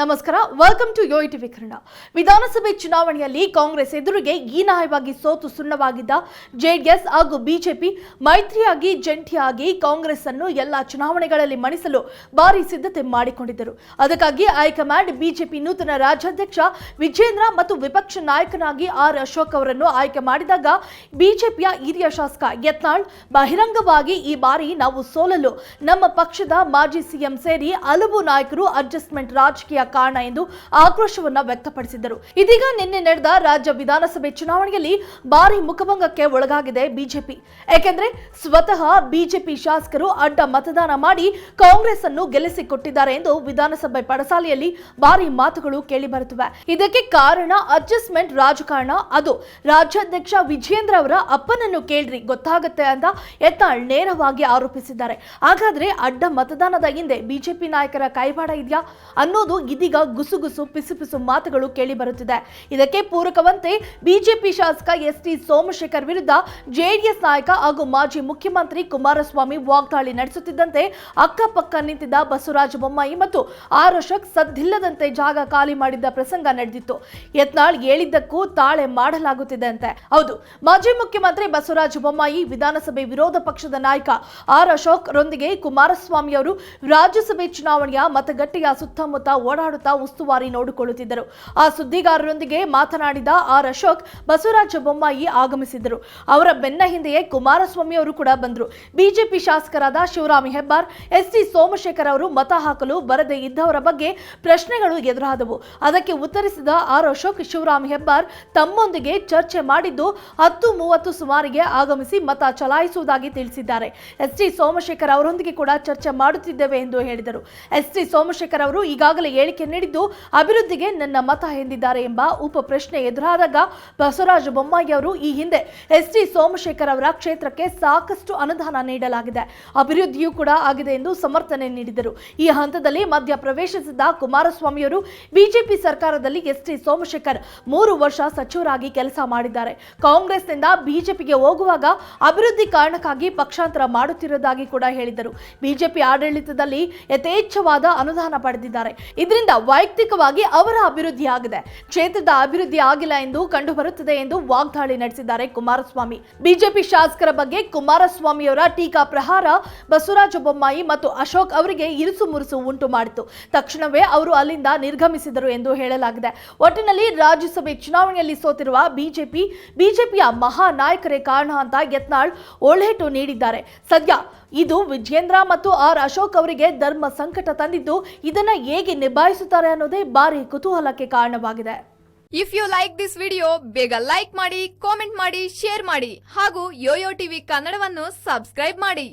ನಮಸ್ಕಾರ. Welcome to ಯೋಇಟಿ Vikarna ವಿಧಾನಸಭೆ ಚುನಾವಣೆಯಲ್ಲಿ ಕಾಂಗ್ರೆಸ್ ಎದುರಿಗೆ ಹೀನಾಯವಾಗಿ ಸೋತು ಸುಣ್ಣವಾಗಿದ್ದ ಜೆಡಿಎಸ್ ಹಾಗೂ ಬಿಜೆಪಿ ಮೈತ್ರಿಯಾಗಿ ಜಂಟಿಯಾಗಿ ಕಾಂಗ್ರೆಸ್ ಅನ್ನು ಎಲ್ಲ ಚುನಾವಣೆಗಳಲ್ಲಿ ಮಣಿಸಲು ಭಾರಿ ಸಿದ್ಧತೆ ಮಾಡಿಕೊಂಡಿದ್ದರು. ಅದಕ್ಕಾಗಿ ಹೈಕಮಾಂಡ್ ಬಿಜೆಪಿ ನೂತನ ರಾಜ್ಯಾಧ್ಯಕ್ಷ ವಿಜೇಂದ್ರ ಮತ್ತು ವಿಪಕ್ಷ ನಾಯಕನಾಗಿ ಆರ್ ಅಶೋಕ್ ಅವರನ್ನು ಆಯ್ಕೆ ಮಾಡಿದಾಗ ಬಿಜೆಪಿಯ ಹಿರಿಯ ಶಾಸಕ ಯತ್ನಾಳ್ ಬಹಿರಂಗವಾಗಿ ಈ ಬಾರಿ ನಾವು ಸೋಲಲು ನಮ್ಮ ಪಕ್ಷದ ಮಾಜಿ ಸಿಎಂ ಸೇರಿ ಹಲವು ನಾಯಕರು ಅಡ್ಜಸ್ಟ್ಮೆಂಟ್ ರಾಜಕೀಯ ಕಾರಣ ಎಂದು ಆಕ್ರೋಶವನ್ನ ವ್ಯಕ್ತಪಡಿಸಿದ್ದರು. ಇದೀಗ ನಿನ್ನೆ ನಡೆದ ರಾಜ್ಯ ವಿಧಾನಸಭೆ ಚುನಾವಣೆಯಲ್ಲಿ ಭಾರಿ ಮುಖಭಂಗಕ್ಕೆ ಒಳಗಾಗಿದೆ ಬಿಜೆಪಿ. ಏಕೆಂದ್ರೆ ಸ್ವತಃ ಬಿಜೆಪಿ ಶಾಸಕರು ಅಡ್ಡ ಮತದಾನ ಮಾಡಿ ಕಾಂಗ್ರೆಸ್ ಅನ್ನು ಗೆಲ್ಲಿಸಿಕೊಟ್ಟಿದ್ದಾರೆ ಎಂದು ವಿಧಾನಸಭೆ ಪಡಸಾಲೆಯಲ್ಲಿ ಭಾರಿ ಮಾತುಗಳು ಕೇಳಿಬರುತ್ತಿವೆ. ಇದಕ್ಕೆ ಕಾರಣ ಅಡ್ಜಸ್ಟ್ಮೆಂಟ್ ರಾಜಕಾರಣ. ಅದು ರಾಜ್ಯಾಧ್ಯಕ್ಷ ವಿಜೇಂದ್ರ ಅವರ ಅಪ್ಪನನ್ನು ಕೇಳ್ರಿ, ಗೊತ್ತಾಗುತ್ತೆ ಅಂತ ಯತ್ನಾಳ್ ನೇರವಾಗಿ ಆರೋಪಿಸಿದ್ದಾರೆ. ಹಾಗಾದ್ರೆ ಅಡ್ಡ ಮತದಾನದ ಹಿಂದೆ ಬಿಜೆಪಿ ನಾಯಕರ ಕೈವಾಡ ಇದೆಯಾ ಅನ್ನೋದು ಇದೀಗ ಗುಸುಗುಸು ಪಿಸುಪಿಸು ಪಿಸು ಮಾತುಗಳು ಕೇಳಿ ಬರುತ್ತಿದೆ. ಇದಕ್ಕೆ ಪೂರಕವಂತೆ ಬಿಜೆಪಿ ಶಾಸಕ ಎಸ್ ಟಿ ಸೋಮಶೇಖರ್ ವಿರುದ್ಧ ಜೆಡಿಎಸ್ ನಾಯಕ ಹಾಗೂ ಮಾಜಿ ಮುಖ್ಯಮಂತ್ರಿ ಕುಮಾರಸ್ವಾಮಿ ವಾಗ್ದಾಳಿ ನಡೆಸುತ್ತಿದ್ದಂತೆ ಅಕ್ಕಪಕ್ಕ ನಿಂತಿದ್ದ ಬಸವರಾಜ ಬೊಮ್ಮಾಯಿ ಮತ್ತು ಆರ್ ಅಶೋಕ್ ಸದ್ದಿಲ್ಲದಂತೆ ಜಾಗ ಖಾಲಿ ಮಾಡಿದ್ದ ಪ್ರಸಂಗ ನಡೆದಿತ್ತು. ಯತ್ನಾಳ್ ಹೇಳಿದ್ದಕ್ಕೂ ತಾಳೆ ಮಾಡಲಾಗುತ್ತಿದೆ ಅಂತೆ ಹೌದು, ಮಾಜಿ ಮುಖ್ಯಮಂತ್ರಿ ಬಸವರಾಜ ಬೊಮ್ಮಾಯಿ ವಿಧಾನಸಭೆ ವಿರೋಧ ಪಕ್ಷದ ನಾಯಕ ಆರ್ ಅಶೋಕ್ ರೊಂದಿಗೆ ಕುಮಾರಸ್ವಾಮಿ ಅವರು ರಾಜ್ಯಸಭೆ ಚುನಾವಣೆಯ ಮತಗಟ್ಟೆಯ ಸುತ್ತಮುತ್ತ ಓಡಾಡುತ್ತಾ ಉಸ್ತುವಾರಿ ನೋಡಿಕೊಳ್ಳುತ್ತಿದ್ದರು. ಆ ಸುದ್ದಿಗಾರರೊಂದಿಗೆ ಮಾತನಾಡಿದ ಆರ್ ಅಶೋಕ್, ಬಸವರಾಜ ಬೊಮ್ಮಾಯಿ ಆಗಮಿಸಿದ್ದರು. ಅವರ ಬೆನ್ನ ಹಿಂದೆಯೇ ಕುಮಾರಸ್ವಾಮಿ ಅವರು ಕೂಡ ಬಂದರು. ಬಿಜೆಪಿ ಶಾಸಕರಾದ ಶಿವರಾಮ್ ಹೆಬ್ಬಾರ್, ಎಸ್ ಟಿ ಸೋಮಶೇಖರ್ ಅವರು ಮತ ಹಾಕಲು ಬರದೇ ಇದ್ದವರ ಬಗ್ಗೆ ಪ್ರಶ್ನೆಗಳು ಎದುರಾದವು. ಅದಕ್ಕೆ ಉತ್ತರಿಸಿದ ಆರ್ ಅಶೋಕ್, ಶಿವರಾಮ್ ಹೆಬ್ಬಾರ್ ತಮ್ಮೊಂದಿಗೆ ಚರ್ಚೆ ಮಾಡಿದ್ದು ಹತ್ತು ಮೂವತ್ತು ಸುಮಾರಿಗೆ ಆಗಮಿಸಿ ಮತ ಚಲಾಯಿಸುವುದಾಗಿ ತಿಳಿಸಿದ್ದಾರೆ. ಎಸ್ ಟಿ ಸೋಮಶೇಖರ್ ಅವರೊಂದಿಗೆ ಕೂಡ ಚರ್ಚೆ ಮಾಡುತ್ತಿದ್ದೇವೆ ಎಂದು ಹೇಳಿದರು. ಎಸ್ ಟಿ ಸೋಮಶೇಖರ್ ಅವರು ಈಗಾಗಲೇ ಹೇಳಿಕೆ ನೀಡಿದ್ದು ಅಭಿವೃದ್ಧಿಗೆ ನನ್ನ ಮತ ಎಂದಿದ್ದಾರೆ ಎಂಬ ಉಪ ಪ್ರಶ್ನೆ ಎದುರಾದಾಗ ಬಸವರಾಜ ಬೊಮ್ಮಾಯಿ ಅವರು ಈ ಹಿಂದೆ ಎಸ್ ಟಿ ಸೋಮಶೇಖರ್ ಅವರ ಕ್ಷೇತ್ರಕ್ಕೆ ಸಾಕಷ್ಟು ಅನುದಾನ ನೀಡಲಾಗಿದೆ. ಅಭಿವೃದ್ಧಿಯೂ ಕೂಡ ಆಗಿದೆ ಎಂದು ಸಮರ್ಥನೆ ನೀಡಿದರು. ಈ ಹಂತದಲ್ಲಿ ಮಧ್ಯ ಪ್ರವೇಶಿಸಿದ ಕುಮಾರಸ್ವಾಮಿಯವರು ಬಿಜೆಪಿ ಸರ್ಕಾರದಲ್ಲಿ ಎಸ್ ಟಿ ಸೋಮಶೇಖರ್ ಮೂರು ವರ್ಷ ಸಚಿವರಾಗಿ ಕೆಲಸ ಮಾಡಿದ್ದಾರೆ. ಕಾಂಗ್ರೆಸ್ನಿಂದ ಬಿಜೆಪಿಗೆ ಹೋಗುವಾಗ ಅಭಿವೃದ್ಧಿ ಕಾರಣಕ್ಕಾಗಿ ಪಕ್ಷಾಂತರ ಮಾಡುತ್ತಿರುವುದಾಗಿ ಕೂಡ ಹೇಳಿದರು. ಬಿಜೆಪಿ ಆಡಳಿತದಲ್ಲಿ ಯಥೇಚ್ಛವಾದ ಅನುದಾನ ಪಡೆದಿದ್ದಾರೆ. ಇದರಿಂದ ವೈಯಕ್ತಿಕವಾಗಿ ಅವರ ಅಭಿವೃದ್ಧಿ ಆಗಿದೆ. ಕ್ಷೇತ್ರದ ಅಭಿವೃದ್ಧಿ ಆಗಿಲ್ಲ ಎಂದು ಕಂಡುಬರುತ್ತದೆ ಎಂದು ವಾಗ್ದಾಳಿ ನಡೆಸಿದ್ದಾರೆ ಕುಮಾರಸ್ವಾಮಿ. ಬಿಜೆಪಿ ಶಾಸಕರ ಬಗ್ಗೆ ಕುಮಾರಸ್ವಾಮಿಯವರ ಟೀಕಾ ಪ್ರಹಾರ ಬಸವರಾಜ ಬೊಮ್ಮಾಯಿ ಮತ್ತು ಅಶೋಕ್ ಅವರಿಗೆ ಇರುಸು ಮುರುಸು ಉಂಟು ಮಾಡಿತು. ತಕ್ಷಣವೇ ಅವರು ಅಲ್ಲಿಂದ ನಿರ್ಗಮಿಸಿದರು ಎಂದು ಹೇಳಲಾಗಿದೆ. ಒಟ್ಟಿನಲ್ಲಿ ರಾಜ್ಯಸಭೆ ಚುನಾವಣೆಯಲ್ಲಿ ಸೋತಿರುವ ಬಿಜೆಪಿ, ಬಿಜೆಪಿಯ ಮಹಾ ನಾಯಕರೇ ಕಾರಣ ಅಂತ ಯತ್ನಾಳ್ ಒಳ್ಳೆಟು ನೀಡಿದ್ದಾರೆ. ಸದ್ಯ ಇದು ವಿಜೇಂದ್ರ ಮತ್ತು ಆರ್ ಅಶೋಕ್ ಅವರಿಗೆ ಧರ್ಮ ಸಂಕಟ ತಂದಿದ್ದು ಇದನ್ನ ಹೇಗೆ ನಿಭಾಯಿಸುತ್ತಾರೆ ಅನ್ನೋದೇ ಭಾರಿ ಕುತೂಹಲಕ್ಕೆ ಕಾರಣವಾಗಿದೆ. If you like this video ಬೇಗ ಲೈಕ್ ಮಾಡಿ ಕಾಮೆಂಟ್ ಮಾಡಿ ಶೇರ್ ಮಾಡಿ ಹಾಗೂ ಯೋಯೋ ಟಿವಿ ಕನ್ನಡವನ್ನು ಸಬ್ಸ್ಕ್ರೈಬ್ ಮಾಡಿ.